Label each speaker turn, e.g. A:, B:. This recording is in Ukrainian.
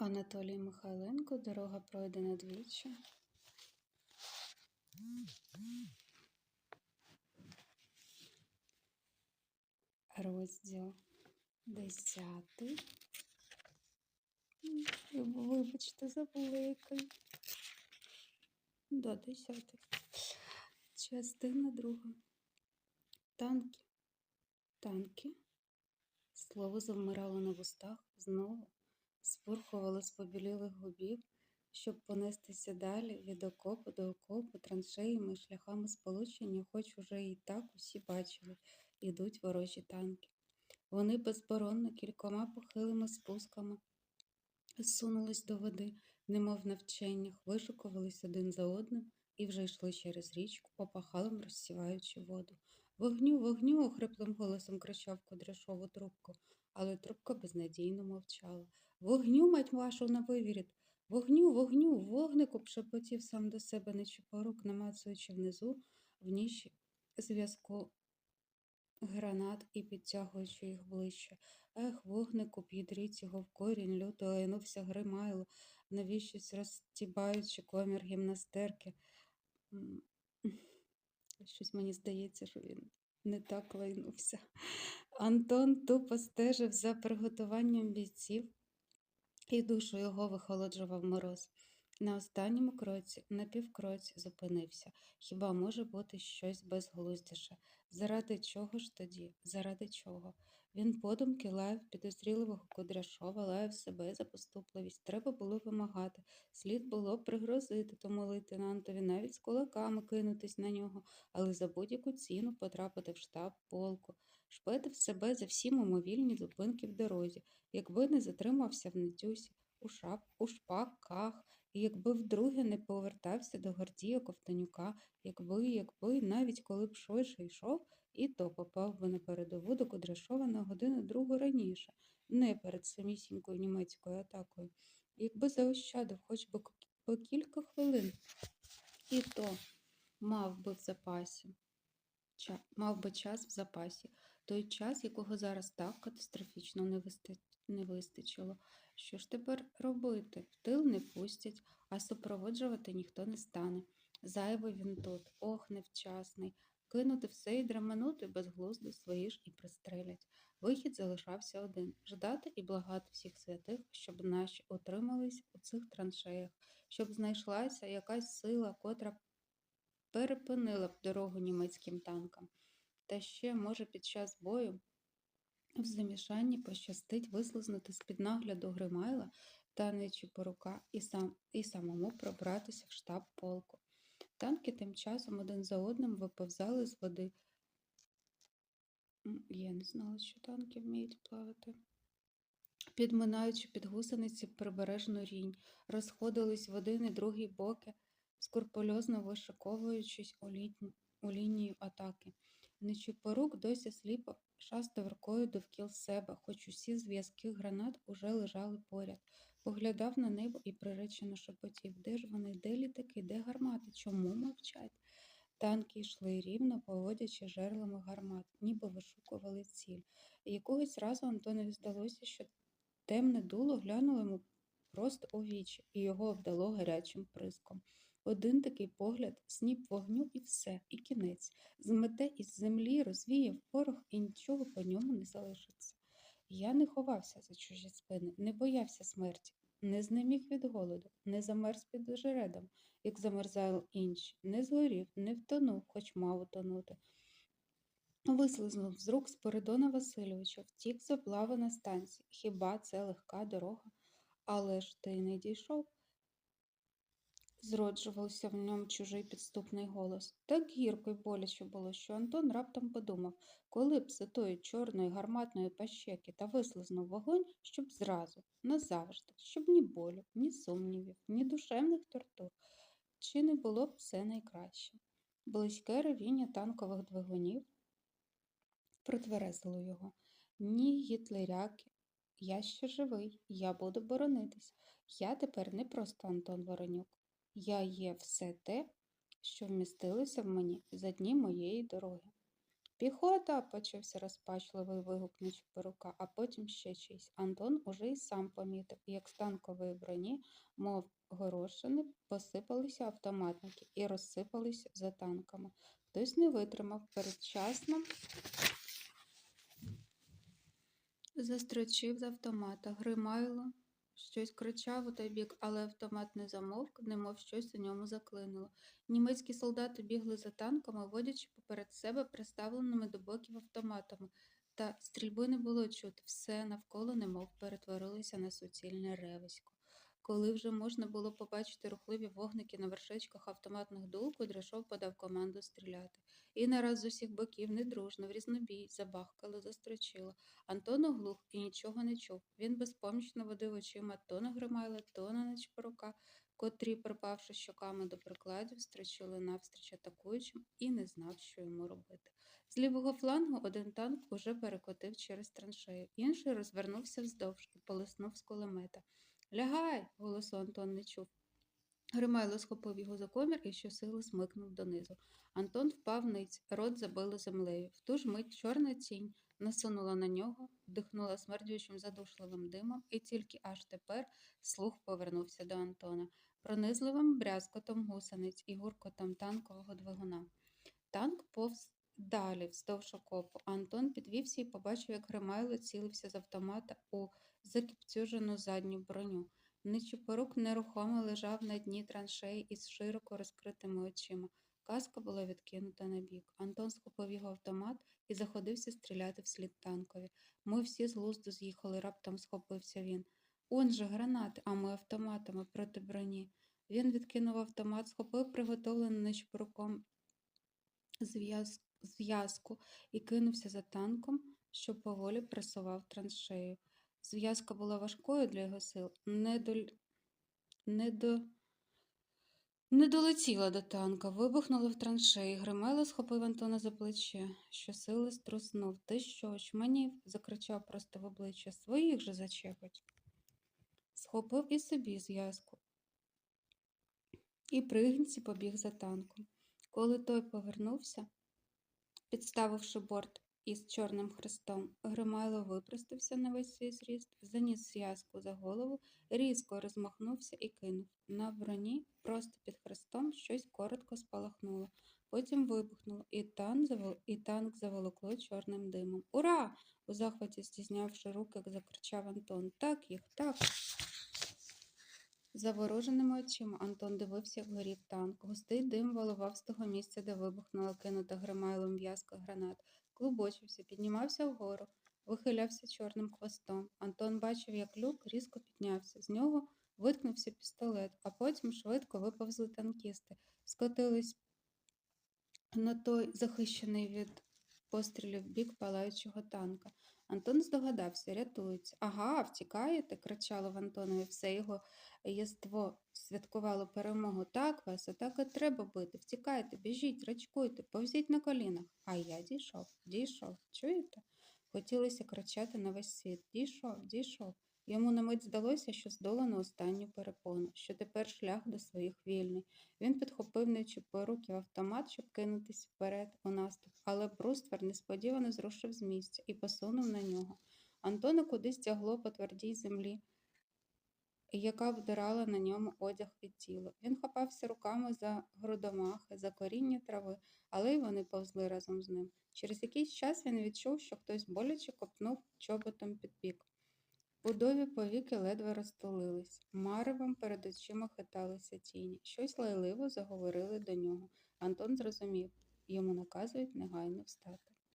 A: Анатолій Михайленко Дорога пройдена двічі. Розділ десятий. М, Вибачте, забула який. Да, десятий. Частина друга. Танки. Танки. Слово завмирало на вустах знову, спурхувало з побілілих губів, щоб понестися далі від окопу до окопу, траншеями, і шляхами сполучення, хоч уже і так усі бачили, ідуть ворожі танки. Вони безборонно кількома похилими спусками зсунулись до води, немов на вченнях, вишукувались один за одним і вже йшли через річку, попахалом розсіваючи воду. Вогню, вогню, охриплим голосом кричав Кудряшов трубку, але трубка безнадійно мовчала. Вогню, мать вашу, на вивіріт! Вогню, вогню, вогнику, пшепотів сам до себе нечіпорук, намацуючи внизу в ніші зв'язку гранат і підтягуючи їх ближче. Ех, вогнику, підріть його в корінь, люто лайнувся Гримайло, навіщось розтібаючи комір гімнастерки. Щось мені здається, що він не так лайнувся. Антон тупо стежив за приготуванням бійців, і душу його вихолоджував мороз. На останньому кроці, на півкроці зупинився. Хіба може бути щось безглуздіше? Заради чого ж тоді? Заради чого? Він подумки лаяв підозріливого Кудряшова, лаяв себе за поступливість. Треба було вимагати. Слід було пригрозити тому лейтенантові, навіть з кулаками кинутись на нього, але за будь-яку ціну потрапити в штаб полку. Шпетив себе за всі мимовільні зупинки в дорозі, якби не затримався в Нетюсі, у шап, у шпаках, і якби вдруге не повертався до Гордія Ковтонюка, якби, якби, навіть коли б швидше йшов, і то попав би на передову до Кудряшова на годину другу раніше, не перед самісінькою німецькою атакою. Якби заощадив хоч би по кілька хвилин, і то мав би в запасі. Мав би час в запасі, той час, якого зараз так катастрофічно не, вистачило. Що ж тепер робити? В тил не пустять, а супроводжувати ніхто не стане. Зайвий він тут, ох, невчасний. Кинути все і драманути безглуздо свої ж і пристрелять. Вихід залишався один ждати і благати всіх святих, щоб наші утримались у цих траншеях, щоб знайшлася якась сила, котра перепинила б дорогу німецьким танкам. Та ще, може, під час бою в замішанні пощастить вислизнути з-під нагляду Гримайла та Нечіпорука і, сам, і самому пробратися в штаб полку. Танки тим часом один за одним виповзали з води. Я не знала, що танки вміють плавати. Підминаючи під гусениці прибережну рінь, розходились в один і другий боки, скрупульозно вишиковуючись у, літню, у лінію атаки. Нечіпорук досі сліпо шастав рукою довкіл себе, хоч усі зв'язки гранат уже лежали поряд. Поглядав на небо і приречено шепотів. Де ж вони, де літаки, де гармати? Чому мовчать? Танки йшли рівно, поводячи жерлами гармат, ніби вишукували ціль. І якогось разу Антонові здалося, що темне дуло глянуло йому просто у вічі, і його обдало гарячим приском. Один такий погляд, сніп вогню і все, і кінець. Змете із землі, розвіяв порох, і нічого по ньому не залишиться. Я не ховався за чужі спини, не боявся смерті, не знеміг від голоду, не замерз під жередом, як замерзали інші, не згорів, не втонув, хоч мав утонути. Вислизнув з рук Спиридона Васильовича, втік з облави на станції. Хіба це легка дорога? Але ж ти не дійшов. Зроджувався в ньому чужий підступний голос. Так гірко й боляче було, що Антон раптом подумав, коли б з тої чорної гарматної пащеки та вислизнув вогонь, щоб зразу, назавжди, щоб ні болю, ні сумнівів, ні душевних тортур. Чи не було б все найкраще? Близьке ревіння танкових двигунів протверезило його. Ні, гітлеряки, я ще живий, я буду боронитись. Я тепер не просто Антон Воронюк. Я є все те, що вмістилося в мені за дні моєї дороги. Піхота! почався розпачливий вигук Нечипорука, а потім ще чийсь. Антон уже й сам помітив, як з танкової броні, мов горошини, посипалися автоматники і розсипалися за танками. Хтось не витримав передчасно. Застрочив з автомата. Гримайло щось кричав у той бік, але автомат не замовк, немов щось у ньому заклинило. Німецькі солдати бігли за танками, водячи поперед себе приставленими до боків автоматами. Та стрільби не було чути, все навколо немов перетворилося на суцільне ревисько. Коли вже можна було побачити рухливі вогники на вершечках автоматних дул, Кудряшов подав команду стріляти. І нараз з усіх боків недружно, в різнобій, забахкало, застрочило. Антон оглух і нічого не чув. Він безпомічно водив очима то на Гримайла, то на Нечпорука, котрі, припавши щоками до прикладів, строчили навстріч атакуючим і не знав, що йому робити. З лівого флангу один танк уже перекотив через траншею, інший розвернувся вздовж і полиснув з кулемета. Лягай! голосу Антон не чув. Гримайло схопив його за комір і щосили смикнув донизу. Антон впав ниць, рот забило землею. В ту ж мить чорна тінь насунула на нього, вдихнула смердючим задушливим димом, і тільки аж тепер слух повернувся до Антона, пронизливим брязкотом гусениць і гуркотом танкового двигуна. Танк повз далі, вздовж окопу. Антон підвівся і побачив, як Гримайло цілився з автомата у закіпцюжену задню броню. Нечипорук нерухомо лежав на дні траншеї із широко розкритими очима. Каска була відкинута на бік. Антон схопив його автомат і заходився стріляти вслід танкові. Ми всі з глузду з'їхали, раптом схопився він. Он же гранати, а ми автоматами проти броні. Він відкинув автомат, схопив приготовлену нечипоруком зв'яз- зв'язку і кинувся за танком, що поволі пресував траншею. Зв'язка була важкою для його сил, не, доль... не, до... не долетіла до танка, вибухнула в траншеї. Гримайло схопив Антона за плече, що сили струснув. Ти що, очманів? закричав просто в обличчя. Своїх же зачепить. Схопив і собі зв'язку. І пригінці побіг за танком. Коли той повернувся, підставивши борт із чорним хрестом, Гримайло випростався на весь свій зріст, заніс зв'язку за голову, різко розмахнувся і кинув. На броні, просто під хрестом, щось коротко спалахнуло. Потім вибухнуло, і, тан завол... і танк заволокло чорним димом. Ура! у захваті, стізнявши руки, закричав Антон. Так їх, так. Завороженими очима Антон дивився, як горів танк. Густий дим валував з того місця, де вибухнула кинута гримайлом в'язка гранат. Клубочився, піднімався вгору, вихилявся чорним хвостом. Антон бачив, як люк різко піднявся. З нього виткнувся пістолет, а потім швидко виповзли танкісти, скотились на той захищений від пострілів бік палаючого танка. Антон здогадався, рятується. Ага, втікаєте? кричало в Антонові. Все його єство святкувало перемогу. Так вас, отак і треба бити. Втікайте, біжіть, рачкуйте, повзіть на колінах. А я дійшов, дійшов. Чуєте? Хотілося кричати на весь світ. Дійшов, дійшов. Йому на мить здалося, що здолано останню перепону, що тепер шлях до своїх вільний. Він підхопив нечіпоруків автомат, щоб кинутись вперед у наступ, але бруствер несподівано зрушив з місця і посунув на нього. Антона кудись тягло по твердій землі, яка вдирала на ньому одяг і тіло. Він хапався руками за грудомахи, за коріння трави, але й вони повзли разом з ним. Через якийсь час він відчув, що хтось боляче копнув чоботом під бік. Будові повіки ледве розтулились. Маревом перед очима хиталися тіні. Щось лайливо заговорили до нього. Антон зрозумів, йому наказують негайно встати.